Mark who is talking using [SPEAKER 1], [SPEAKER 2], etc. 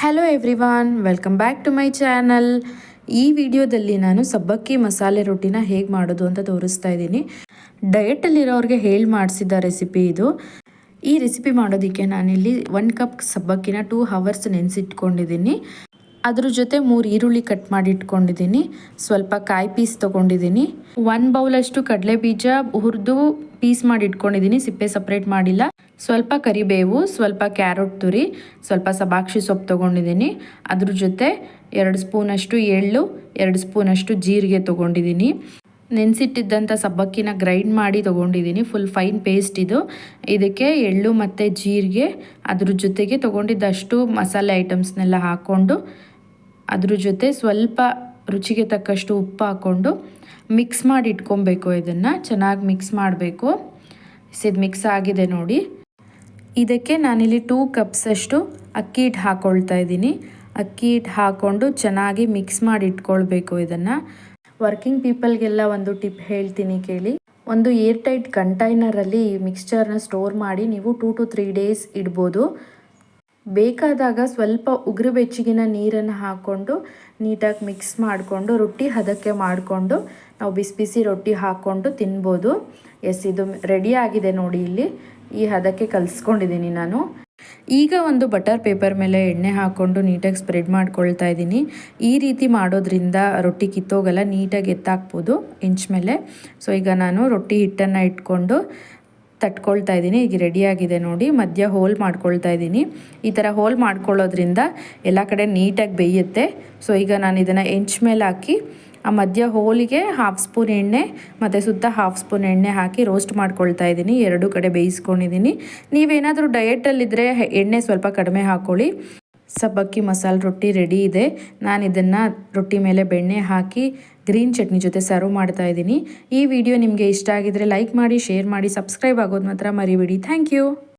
[SPEAKER 1] Hello everyone welcome back to my channel ಈ ವಿಡಿಯೋದಲ್ಲಿ ನಾನು ಸಬ್ಬಕ್ಕಿ ಮಸಾಲೆ ರೊಟ್ಟಿನ ಹೇಗೆ ಮಾಡೋದು ಅಂತ ತೋರಿಸ್ತಾ ಇದ್ದೀನಿ. ಡಯಟಲ್ಲಿರೋರಿಗೆ ಹೇಳಿ ಮಾಡಿಸಿದ್ದ ರೆಸಿಪಿ ಇದು. ಈ ರೆಸಿಪಿ ಮಾಡೋದಕ್ಕೆ ನಾನಿಲ್ಲಿ ಒನ್ ಕಪ್ ಸಬ್ಬಕ್ಕಿನ ಟೂ ಹವರ್ಸ್ ನೆನೆಸಿಟ್ಕೊಂಡಿದ್ದೀನಿ. ಅದ್ರ ಜೊತೆ ಮೂರು ಈರುಳ್ಳಿ ಕಟ್ ಮಾಡಿ ಇಟ್ಕೊಂಡಿದ್ದೀನಿ ಸ್ವಲ್ಪ ಕಾಯಿ ಪೀಸ್ ತೊಗೊಂಡಿದ್ದೀನಿ. ಒನ್ ಬೌಲಷ್ಟು ಕಡಲೆ ಬೀಜ ಹುರಿದು ಪೀಸ್ ಮಾಡಿ ಇಟ್ಕೊಂಡಿದ್ದೀನಿ, ಸಿಪ್ಪೆ ಸಪ್ರೇಟ್ ಮಾಡಿಲ್ಲ. ಸ್ವಲ್ಪ ಕರಿಬೇವು, ಸ್ವಲ್ಪ ಕ್ಯಾರೆಟ್ ತುರಿ, ಸ್ವಲ್ಪ ಸಬಾಕ್ಷಿ ಸೊಪ್ಪು ತೊಗೊಂಡಿದ್ದೀನಿ. ಅದ್ರ ಜೊತೆ ಎರಡು ಸ್ಪೂನಷ್ಟು ಎಳ್ಳು, ಎರಡು ಸ್ಪೂನಷ್ಟು ಜೀರಿಗೆ ತೊಗೊಂಡಿದ್ದೀನಿ. ನೆನೆಸಿಟ್ಟಿದ್ದಂಥ ಸಬ್ಬಕ್ಕಿನ ಗ್ರೈಂಡ್ ಮಾಡಿ ತೊಗೊಂಡಿದ್ದೀನಿ ಫುಲ್ ಫೈನ್ ಪೇಸ್ಟ್ ಇದು. ಇದಕ್ಕೆ ಎಳ್ಳು ಮತ್ತು ಜೀರಿಗೆ, ಅದ್ರ ಜೊತೆಗೆ ತೊಗೊಂಡಿದ್ದಷ್ಟು ಮಸಾಲೆ ಐಟಮ್ಸ್ನೆಲ್ಲ ಹಾಕ್ಕೊಂಡು, ಅದ್ರ ಜೊತೆ ಸ್ವಲ್ಪ ರುಚಿಗೆ ತಕ್ಕಷ್ಟು ಉಪ್ಪು ಹಾಕ್ಕೊಂಡು ಮಿಕ್ಸ್ ಮಾಡಿ ಇಟ್ಕೊಬೇಕು ಇದನ್ನು. ಚೆನ್ನಾಗಿ ಮಿಕ್ಸ್ ಮಾಡಬೇಕು. ಸಿದ್ ಮಿಕ್ಸ್ ಆಗಿದೆ ನೋಡಿ. ಇದಕ್ಕೆ ನಾನಿಲ್ಲಿ ಟೂ ಕಪ್ಸಷ್ಟು ಅಕ್ಕಿ ಹಿಟ್ಟು ಹಾಕ್ಕೊಳ್ತಾ ಇದ್ದೀನಿ. ಅಕ್ಕಿ ಹಿಟ್ಟು ಹಾಕ್ಕೊಂಡು ಚೆನ್ನಾಗಿ ಮಿಕ್ಸ್ ಮಾಡಿ ಇಟ್ಕೊಳ್ಬೇಕು ಇದನ್ನು. ವರ್ಕಿಂಗ್ ಪೀಪಲ್ಗೆಲ್ಲ ಒಂದು ಟಿಪ್ ಹೇಳ್ತೀನಿ ಕೇಳಿ. ಒಂದು ಏರ್ ಟೈಟ್ ಕಂಟೈನರಲ್ಲಿ ಈ ಮಿಕ್ಸ್ಚರ್ನ ಸ್ಟೋರ್ ಮಾಡಿ ನೀವು ಟೂ ಟು ತ್ರೀ ಡೇಸ್ ಇಡ್ಬೋದು. ಬೇಕಾದಾಗ ಸ್ವಲ್ಪ ಉಗುರು ಬೆಚ್ಚಗಿನ ನೀರನ್ನು ಹಾಕ್ಕೊಂಡು ನೀಟಾಗಿ ಮಿಕ್ಸ್ ಮಾಡಿಕೊಂಡು, ರೊಟ್ಟಿ ಹದಕ್ಕೆ ಮಾಡಿಕೊಂಡು ನಾವು ಬಿಸಿ ಬಿಸಿ ರೊಟ್ಟಿ ಹಾಕ್ಕೊಂಡು ತಿನ್ಬೋದು. ಎಸ್, ಇದು ರೆಡಿ ಆಗಿದೆ ನೋಡಿ ಇಲ್ಲಿ. ಈ ಹದಕ್ಕೆ ಕಲಿಸ್ಕೊಂಡಿದ್ದೀನಿ ನಾನು. ಈಗ ಒಂದು ಬಟರ್ ಪೇಪರ್ ಮೇಲೆ ಎಣ್ಣೆ ಹಾಕ್ಕೊಂಡು ನೀಟಾಗಿ ಸ್ಪ್ರೆಡ್ ಮಾಡ್ಕೊಳ್ತಾ ಇದ್ದೀನಿ. ಈ ರೀತಿ ಮಾಡೋದ್ರಿಂದ ರೊಟ್ಟಿ ಕಿತ್ತೋಗಲ್ಲ, ನೀಟಾಗಿ ಎತ್ತಾಕ್ಬೋದು ಇಂಚ್ ಮೇಲೆ. ಸೊ, ಈಗ ನಾನು ರೊಟ್ಟಿ ಹಿಟ್ಟನ್ನು ಇಟ್ಕೊಂಡು ತಟ್ಕೊಳ್ತಾ ಇದ್ದೀನಿ. ಈಗ ರೆಡಿಯಾಗಿದೆ ನೋಡಿ. ಮಧ್ಯ ಹೋಲ್ ಮಾಡ್ಕೊಳ್ತಾ ಇದ್ದೀನಿ. ಈ ಥರ ಹೋಲ್ ಮಾಡ್ಕೊಳ್ಳೋದ್ರಿಂದ ಎಲ್ಲ ಕಡೆ ನೀಟಾಗಿ ಬೇಯುತ್ತೆ. ಸೊ ಈಗ ನಾನು ಇದನ್ನು ಎಂಚ್ ಮೇಲೆ ಹಾಕಿ, ಆ ಮಧ್ಯ ಹೋಲಿಗೆ ಹಾಫ್ ಸ್ಪೂನ್ ಎಣ್ಣೆ, ಮತ್ತು ಸುತ್ತ ಹಾಫ್ ಸ್ಪೂನ್ ಎಣ್ಣೆ ಹಾಕಿ ರೋಸ್ಟ್ ಮಾಡ್ಕೊಳ್ತಾ ಇದ್ದೀನಿ. ಎರಡು ಕಡೆ ಬೇಯಿಸ್ಕೊಂಡಿದ್ದೀನಿ. ನೀವೇನಾದರೂ ಡಯೆಟಲ್ಲಿದ್ದರೆ ಎಣ್ಣೆ ಸ್ವಲ್ಪ ಕಡಿಮೆ ಹಾಕ್ಕೊಳ್ಳಿ ಸಬ್ಬಕ್ಕಿ ಮಸಾಲೆ ರೊಟ್ಟಿ ರೆಡಿ ಇದೆ. ನಾನು ಇದನ್ನು ರೊಟ್ಟಿ ಮೇಲೆ ಬೆಣ್ಣೆ ಹಾಕಿ ಗ್ರೀನ್ ಚಟ್ನಿ ಜೊತೆ ಸರ್ವ್ ಮಾಡ್ತಾ ಇದ್ದೀನಿ. ಈ ವಿಡಿಯೋ ನಿಮಗೆ ಇಷ್ಟ ಆಗಿದರೆ ಲೈಕ್ ಮಾಡಿ ಶೇರ್ ಮಾಡಿ ಸಬ್ಸ್ಕ್ರೈಬ್ ಆಗೋದು ಮಾತ್ರ ಮರಿಬೇಡಿ. Thank you